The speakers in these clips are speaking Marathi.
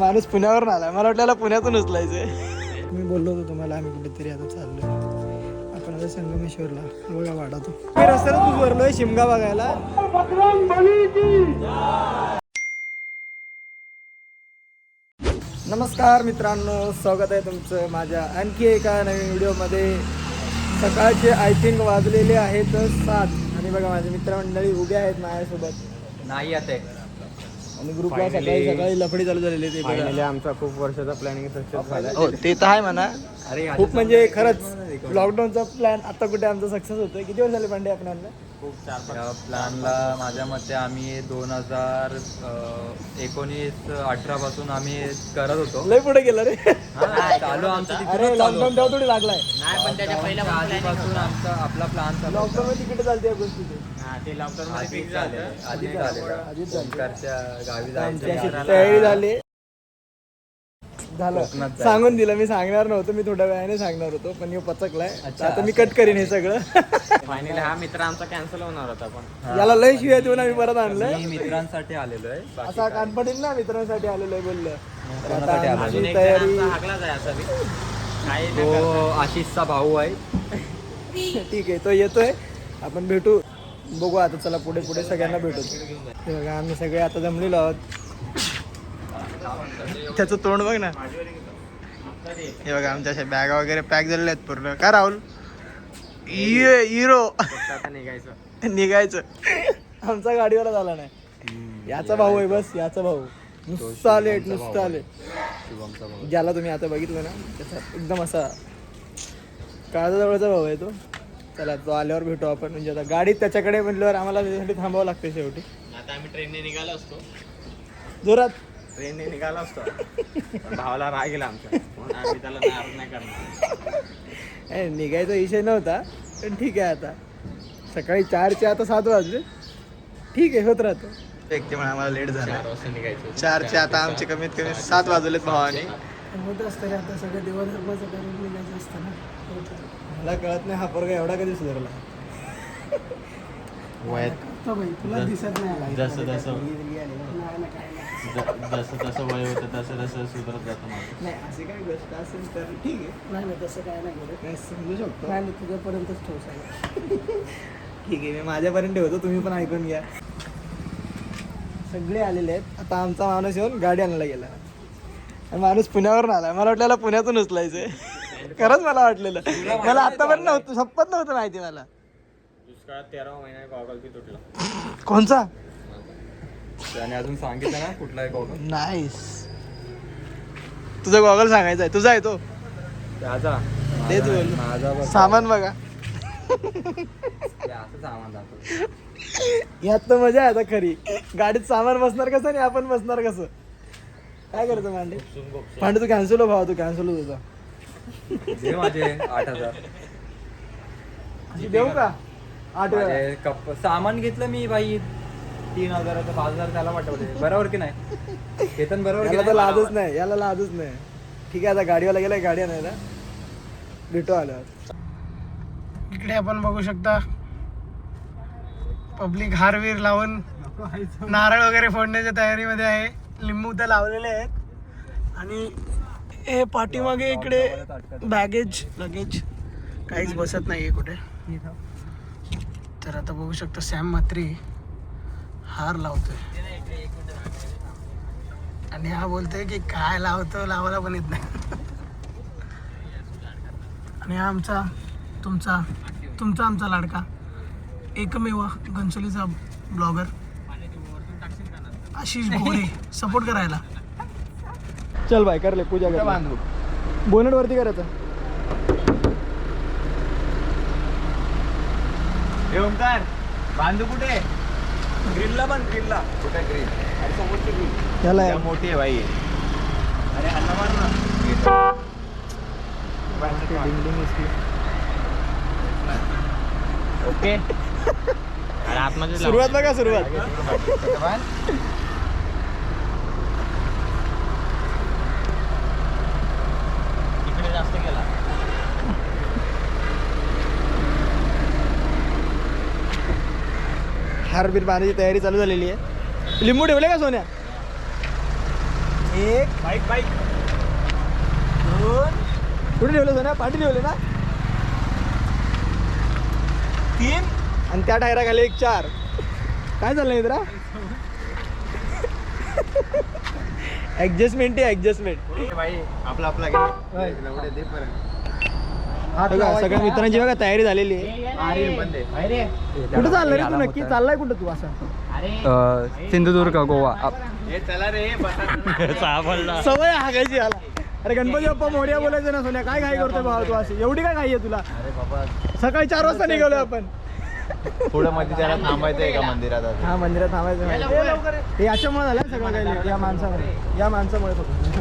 माणूस पुण्यावरून आलाय. मला वाटलं पुण्यातून उचलायचंय. मी बोललो होतो तुम्हाला आम्ही कुठेतरी आता चाललो आपण आता संगमेश्वरला बघा वाडा तो. मी रस्त्याला तू भरलोय शिमगा बघायला. नमस्कार मित्रांनो स्वागत आहे तुमचं माझ्या आणखी एका नवीन व्हिडिओमध्ये. सकाळचे आय थिंक वाजलेले आहेत सात. आणि बघा माझे मित्रमंडळी उभे आहेत माझ्यासोबत. नाही आता आणि ग्रुपला सकाळी सकाळी लफडी चालू झालेली आहे ते. फायनली आमचा खूप वर्षाचा प्लॅनिंग सक्सेस झाला. हो ते तर आहे म्हणा. अरे खूप म्हणजे खरंच लॉकडाऊनचा प्लॅन आता कुठे आमचा सक्सेस होतोय? किती वर्ष झाले पांडे आपल्याला? या प्लॅनला माझ्या मते आम्ही दोन हजार एकोणीस अठरा पासून आम्ही करत होतो. लय पुढे गेला रे. हा, चालू आमचं लॉकडाऊन तेव्हा थोडी लागलाय. आधीपासून आमचा आपला प्लॅन चालू लॉकडाऊन मध्ये तिकडे चालते या गोष्टी? ते. आधीच झालं. ओंकारच्या गावी आमची जायचं अशी तयारी झाली. झालं. कोकणात जायचं. सांगून दिलं मी सांगणार नव्हतं मी थोड्या वेळाने सांगणार होतो पण हे पचकलाय. अच्छा, आता मी कट करीन हे सगळं. फायनली हा मित्र आमचा कॅन्सल होणार होता पण. याला लय शिवाय देऊन आम्ही परत आणलंय. मी मित्रांसाठी आलेलो आहे बाकी असा कानपडील ना मित्रांसाठी आलेलो आहे बोललं तर आता कोणासाठी आला? आमची अजून एक तयारी आहे असा बी. काही नाही तो आशिषचा भाऊ आहे. ठीक आहे तो येतोय. आपण भेटू. बघू आता चला पुढे पुढे सगळ्यांना भेटू. हे बघा आम्ही सगळे आता जमलेलो आहोत. त्याचं तोंड बघ ना. हे बघा आमच्या अशा बॅगा वगैरे पॅक झालेल्या आहेत पूर्ण. का राहुल? इ- हिरो. निघायचं. निघायचं आमचा गाडीवाला झाला नाही. याचा भाऊ आहे बस याचा भाऊ. नुसता आले नुसता आले ज्याला तुम्ही आता बघितलं ना त्याचा एकदम असा काळजा जवळचा भाऊ आहे तो. चला तो आल्यावर भेटू आपण. म्हणजे आता गाडीत त्याच्याकडे म्हटल्यावर आम्हाला त्याच्यासाठी थांबावं लागते शेवटी. आता आम्ही ट्रेनने निघालो असतो. जोरात. ट्रेनने निघालो असतो. पण भावाला राग गेला आमच्या. म्हणून आम्ही त्याला नाराज नाही करणार. ए, निघायचा विषय नव्हता पण ठीक आहे आता. सकाळी चारचे आता सात वाजले. ठीक आहे होत राहतो. एक ते म्हणा आम्हाला लेट झाला चार वाजता निघायचं चारचे आता आमचे कमीत कमी सात वाजलेत भावाने. होत असतं आता सगळं दिवसभर करून निघायचं असतं ना. मला कळत नाही हा पोरगा एवढा कधी सुधारला. वयात तुला दिसत नाही जसं जसं ज- जसं जसं वय होतं तसं तसं सुधारत जातं माणूस. नाही अशी काही गोष्ट असेल तर ठीक आहे. नाही नाही तसं काय नाही करत समजू शकतो. नाही मी तुझ्यापर्यंतच ठेवू ठीक आहे मी माझ्यापर्यंत ठेवतो तुम्ही पण ऐकून घ्या. सगळे आलेले आहेत. आता आमचा माणूस येऊन गाडी आणायला गेला. आणि माणूस पुण्यावरून आलाय मला वाटलं याला पुण्यातून उचलायचंय खरंच मला वाटलेलं. मला आतापर्यंत नव्हतं शपथ नव्हतं माहिती मला. दुष्काळात तेरावा महिना गॉगल बी तुटला. कोणचा? त्याने अजून सांगितलं ना कुठला कॉल नाईस. तुझा गॉगल सांगायचा आहे. तुझा आहे तो. त्याचा. तेच माझा- बोल. माझा बघ. सामान बघा. ते असं सामान दाखव. यात तर मजा आहे आता खरी. गाडीत सामान बसणार कसं आणि आपण बसणार कसं? काय करतो मांडे? पांडे तू कॅन्सल हो भावा तू कॅन्सल हो तुझा. दे माझे आठ हजार. देऊ का? आठ वेळा माझे कप सामान घेतलं मी बाई. तीन हजाराचं पाच हजार त्याला पाठवले बरोबर की नाही? केतन बरोबर की याला तर नाही? लाजच नाही. याला लाजच नाही. ठीक आहे आता गाडीवाला गेलाय गाडी आणायला. भेटू आल्यावर. इकडे आपण बघू शकता. पब्लिक हारवीर लावून नारळ वगैरे फोडण्याच्या तयारीमध्ये आहे. लिंबू तर लावलेले आहेत. आणि हे पाठीमागे इकडे बॅगेज लगेज काहीच बसत नाही आहे कुठे. तर आता बघू शकतो सॅम मात्री हार लावतोय. आणि हा बोलतोय की काय लावतो लावायला पण येत नाही. आणि हा आमचा तुमचा तुमचा आमचा लाडका. एकमेव घनसोलीचा ब्लॉगर आशिष भोरे सपोर्ट करायला. चल बाय करले पूजा कर बांधू? बोनट वरती करायचं हे बांधू कुठे? ग्रिलला पण ग्रिलला कुठे ग्रिल अरे समोरची ग्रिल त्याला त्या मोठी आहे बाई. अरे हल्ला मार ना. ओके. सुरुवात बघा सुरुवात इकडे जास्त गेला हार बीर बांधायची तयारी चालू झालेली आहे. लिंबू ठेवले का सोन्या? एक बाईक बाईक. दोन. कुठे ठेवले सोन्या? पाठी ठेवले ना? तीन. आणि त्या टायराखाली एक चार. काय चाललंय मित्रा? ऍडजस्टमेंट आहे ऍडजस्टमेंट भाई आपला आपला. बघा सगळ्या मित्रांची बघा तयारी झालेली आहे. कुठं चाललाय रे तू नक्की? चाललाय कुठं तू असं? सिंधुदुर्ग गोवा. हे चला रे सवय हागायची याला. अरे गणपती बाप्पा मोर्या बोलायचं ना सोन्या. काय घाई करतोय भावा तू अशी एवढी काय घाई आहे तुला? अरे बाबा. सकाळी चार वाजता निघालोय आपण. पुढं मध्ये त्याला थांबायचं एका मंदिरात हा मंदिरात थांबायचं. हे याच्यामुळे झालं सगळं काही. या माणसामुळे. या माणसामुळे फक्त.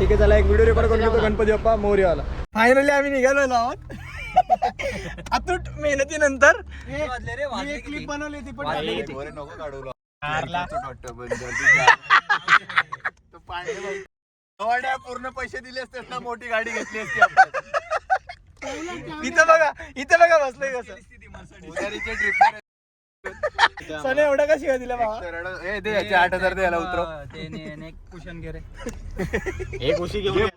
ठीक आहे चला एक व्हिडिओ रेकॉर्ड करून घेतो गणपती बाप्पा मोर्यावाला फायनली आम्ही निघालो आहोत अतूट मेहनतीनंतर. क्लिप बनवली ती पण पूर्ण पैसे दिले असते ना मोठी गाडी घेतली असती आपण इथं बघा इथं बघा बसलोय कसं. ट्रिप सने एवढा का शिवा दिला बाबा आठ हजार द्यायला उतरव. कुशन घे रे. एक उशी घेऊन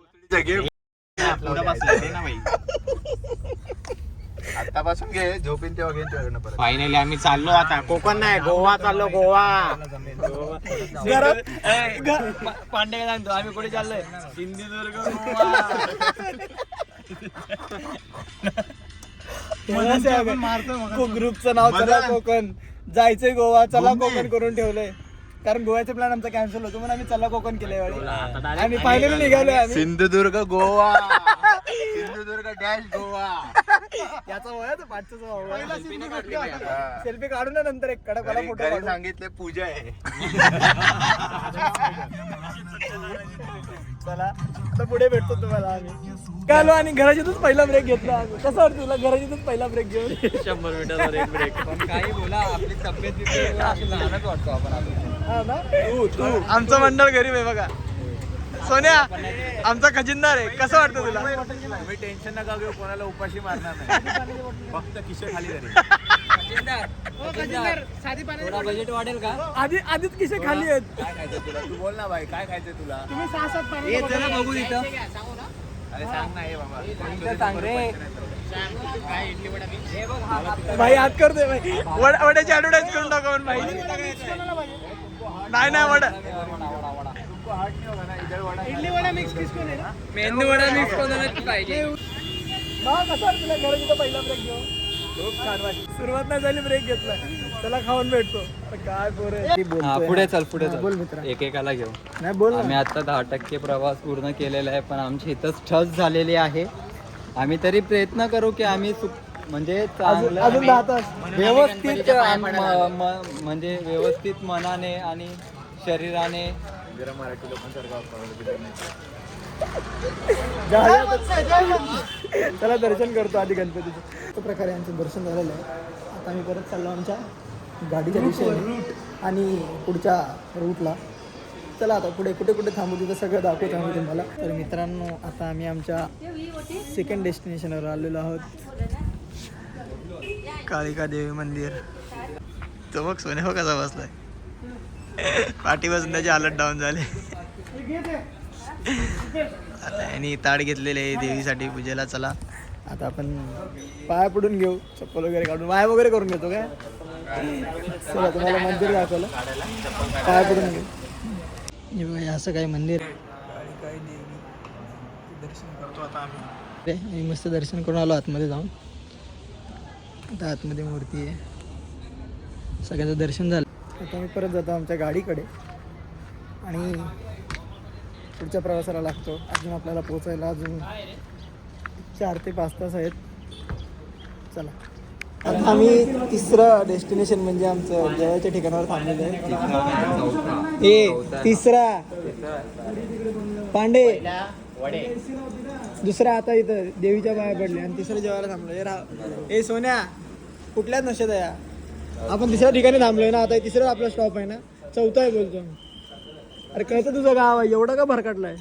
आतापासून घे. झोपीन तेव्हा घेईन तुझ्याकडनं परत. फायनली आम्ही चाललो आता. कोकण नाही गोवा चाललो गोवा. घरात पांडे सांगतो? आम्ही कुठे चाललोय? सिंधुदुर्ग ग्रुपचं नाव चला कोकण. जायचंय गोवा चला कोकण करून ठेवलंय. कारण गोव्याचे प्लॅन आमचा कॅन्सल होतो म्हणून आम्ही चला कोकण केले आणि फायनली निघालोय आम्ही. सिंधुदुर्ग गोवा. सिंधुदुर्ग डॅश गोवा. याचा वयाचा पाचचा सेल्फी काढून ना नंतर एक कडक वाला घरी फोटो घरी. सांगितले पूजा आहे. चला तर पुढे भेटतो तुम्हाला आम्ही. कालो आणि घराच्यातच पहिला ब्रेक घेतला. आम्ही. कसं वाटतं तुला? घराच्यातच पहिला ब्रेक घेऊन? शंभर मीटर एक ब्रेक पण काही बोला आपली तब्येत वाटतो आपण. हा ना? तू तू. आमचं मंडळ गरीब आहे बघा. सोन्या आमचा खजिनदार आहे. कसं वाटतं तुला? तुम्ही टेन्शन नका घेऊ कोणाला उपाशी मारणार नाही. फक्त किशोर खाली तरी बजेट वाढेल का? आधी आधीच किसे खाली आहेत. काय खायचं तुला? तू बोल ना बाई काय खायचंय तुला? तुम्ही सहा सात पाणी बघू तिथं अरे सांग ना हे बाबा सांग रे भाई हात करतोय भाई. वड वड्याची ऍडव्हर्टाईज करून टाकू भाई. नाही नाही वडा. इडली वडा मिक्स किसको मेंदू वडा मिक्स करून पाहिजे. कसं वाटतं तुला घराची पहिला ब्रेक घेऊ खूप छान वाटलं. सुरुवात नाही झाली ब्रेक घेतला. त्याला खाऊन भेटतो. आता काय हा पुढे चल पुढे हा, बोल मित्रा. एकेकाला घेऊ. नाही बोल आम्ही आता दहा टक्के प्रवास पूर्ण केलेला आहे पण आमची इथंच ठस झालेली आहे. आम्ही तरी प्रयत्न करू की आम्ही म्हणजे व्यवस्थित म्हणजे व्यवस्थित मनाने आणि शरीराने मराठी चला दर्शन करतो आधी गणपतीचं. अशा प्रकारे आमचं दर्शन झालेलं आहे. आता आम्ही परत चाललो आमच्या गाडीच्या दिशेने आणि पुढच्या रूटला चला आता पुढे कुठे कुठे थांबू तिथं सगळं दाखवतो आम्ही तुम्हाला. तर मित्रांनो आता आम्ही आमच्या सेकंड डेस्टिनेशनवर आलेलो आहोत. कालिका देवी मंदिर. तो बघ सोने हो कसा बसलाय? पाठी बसून त्याची हालत डाऊन झाले. आता यांनी ताड घेतलेले देवीसाठी पूजेला चला. आता आपण पाया पडून घेऊ चप्पल वगैरे काढून. वाया वगैरे करून घेतो काय? चला तुम्हाला मंदिर दाखवलं. पाय पडून घेऊ. असं काही मंदिर दर्शन करतो आता आम्ही मस्त दर्शन करून आलो आतमध्ये जाऊन. आता आतमध्ये मूर्ती आहे. सगळ्याचं दर्शन झालं. आता आम्ही परत जातो आमच्या गाडीकडे. आणि पुढच्या प्रवासाला लागतो. अजून आपल्याला पोचायला अजून चार ते पाच तास आहेत. चला. आता आम्ही तिसरं डेस्टिनेशन म्हणजे आमचं जवळच्या ठिकाणावर थांबलेलं आहे. ए तिसरा. पांडे. दुसरा आता इथं देवीच्या बाया पडले. आणि तिसरं जेवायला थांबलो. ए सोन्या कुठल्याच नशेत आहे या? आपण तिसऱ्या ठिकाणी थांबलोय ना आता हे तिसरं आपला स्टॉप आहे ना. चौथा आहे बोलतो. अरे कळतं तुझं गाव आहे? एवढं का भरकटलाय?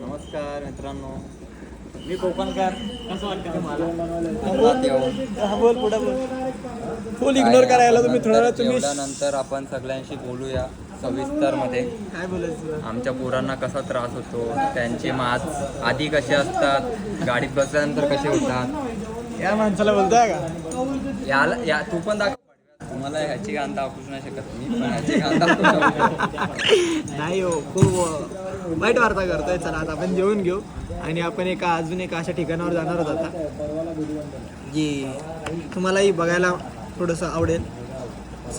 नमस्कार मित्रांनो. मी कोकणकर. कसं वाटतं तुम्हाला? बोल पुढे बोल. फुल इग्नोर करायला तुम्ही थोडा वेळ तुम्ही जेवल्यानंतर आपण सगळ्यांशी बोलूया सविस्तरमध्ये काय बोलायचं? आमच्या पोरांना कसा त्रास होतो? त्यांचे मात आधी कसे असतात? गाडीत बसल्यानंतर कसे होतात? या माणसाला बोलताय का? याला या तू पण दाखव. तुम्हाला ह्याची गान दाखवू नाही शकत. मी पण ह्याची गान दाखवू नाही हो खूप वाईट वार्ता करतोय. चला आता आपण जेवून घेऊ. आणि आपण एका अजून एका अशा ठिकाणावर जाणार आहोत आता. जी तुम्हालाही बघायला थोडंसं आवडेल.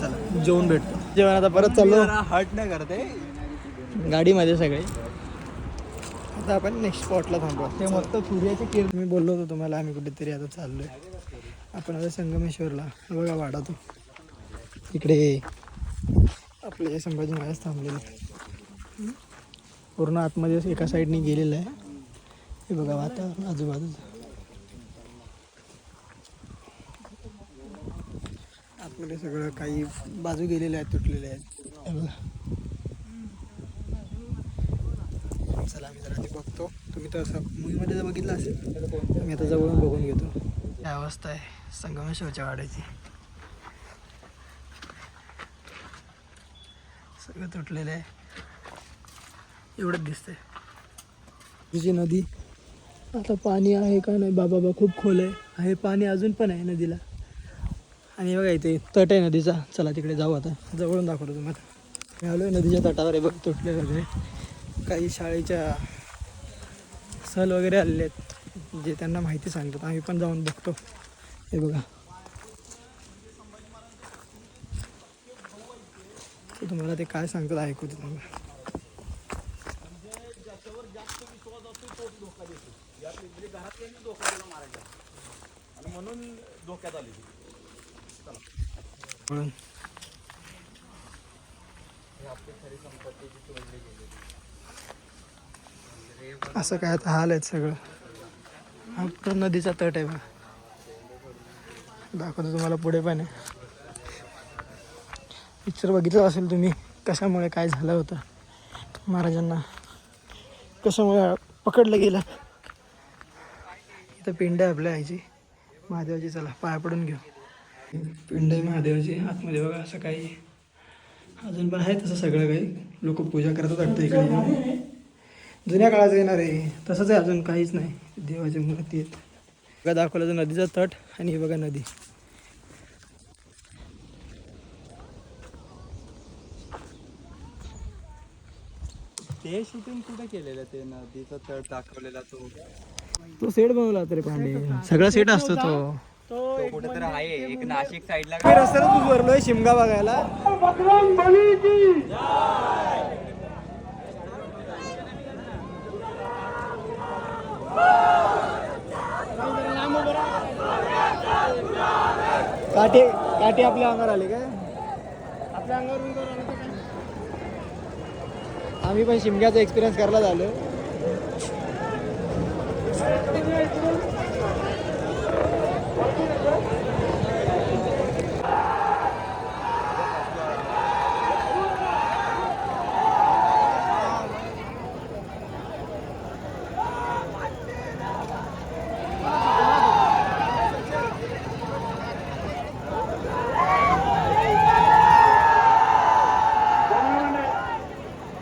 चला जेवून भेटतो जेवण आता परत चाललो हट नाही करते. गाडीमध्ये सगळे. आता आपण नेक्स्ट स्पॉटला थांबू ते मस्त सूर्याचे किरण. मी बोललो होतो तुम्हाला आम्ही कुठेतरी आता चाललोय. आपण आता संगमेश्वरला. बघा वाडा तो. इकडे आपले संभाजी महाराज थांबलेले. पूर्ण आतमध्ये एका साईडने गेलेलं आहे. हे बघा वातावरण आजूबाजूचं. आतमध्ये सगळं काही बाजू गेलेल्या आहेत तुटलेल्या आहेत. हे बघा चला आम्ही जरा ते बघतो. तुम्ही तर असं मूवीमध्ये जर बघितलं असेल मी आता जवळून बघून घेतो. ही अवस्था आहे? संगमेश्वरच्या वाड्याची. सगळं तुटलेलं आहे. एवढंच दिसतंय. तुझी नदी. आता पाणी आहे का नाही? बाबा बा खूप खोल आहे. आहे पाणी अजून पण आहे नदीला. आणि बघा इथे तट आहे नदीचा. चला तिकडे जाऊ आता. जवळून दाखवतो तुम्हाला. मी आलो आहे नदीच्या तटावर. आहे बघ तुटले वगैरे काही शाळेच्या सहल वगैरे आलेले आहेत जे त्यांना माहिती सांगतात. आम्ही पण जाऊन बघतो. हे बघा. तुम्हाला ते काय सांगतात ऐकू दे तुम्हाला म्हणून असं काय आता हाल आहेत सगळं. हा नदीचा तट आहे बा दाखवतो तुम्हाला पुढे पण आहे. पिक्चर बघितलं असेल तुम्ही कशामुळे काय झालं होतं. महाराजांना कशामुळे पकडलं गेलं. इथं पिंड आहे आपल्या आईची. महादेवाची चला पाया पडून घेऊ. पिंड आहे महादेवाची आतमध्ये बघा असं काही अजून पण आहे तसं सगळं काही. लोक पूजा करतात वाटतं इकडे जुन्या काळाचं येणार आहे तसंच आहे अजून काहीच नाही. देवाची मूर्ती आहेत. बघा दाखवलं तर नदीचा तट आणि हे बघा नदी. ते शूटिंग कुठे केलेलं ते नदीचा तट दाखवलेला तो? तो सेट बनवला तरी पांडे. सगळा सेट असतो तो. तो कुठेतरी आहे एक नाशिक साईडला रस्त्याला तू भरलोय शिमगा बघायला. काठी काठी आपल्या अंगावर आली काय आपल्या अंगावर? आम्ही पण शिमग्याचा एक्सपिरियन्स करायला झालो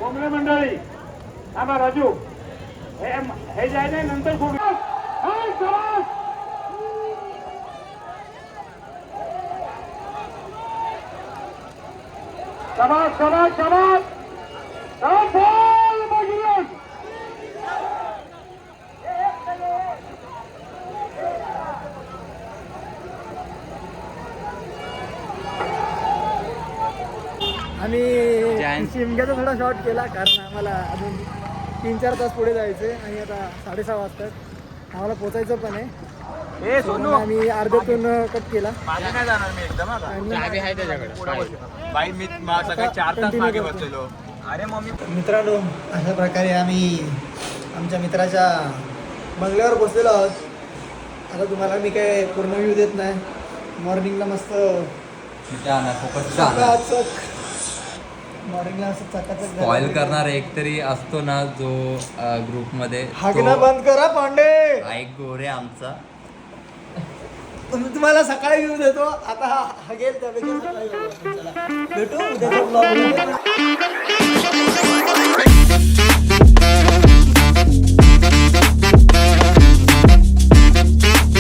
कोंबडे मंडळी राजू हे हे जे आहे ना नंतर शाबास शाबास बोल बघितलं आम्ही. शिमग्याचा थोडा शॉट केला कारण आम्हाला अजून तीन चार तास पुढे जायचे आणि आता साडेसहा वाजतात. आम्हाला पोचायचं पण आहे. आम्ही अर्ध्यातून कट केला. माझी नाही जाणार मी एकदम आता आणि चावी आहे त्याच्याकडे. बाई मी म- सकाळी चार तास Continue मागे करतो. बसलेलो अरे मम्मी. मित्रांनो अशा प्रकारे आम्ही आमच्या मित्राच्या बंगल्यावर बसलेलो आहोत. आता तुम्हाला मी काय पूर्ण व्ह्यू देत नाही. मॉर्निंगला मस्त मॉर्निंगला असं चकाचक स्पॉइल करणार एक तरी असतो ना जो ग्रुपमध्ये हागणं बंद करा पांडे एक गोरे आमचा तुम्ही तुम्हाला सकाळी घेऊन देतो आता हा हगेल. चला. भेटू उद्याच्या मध्ये.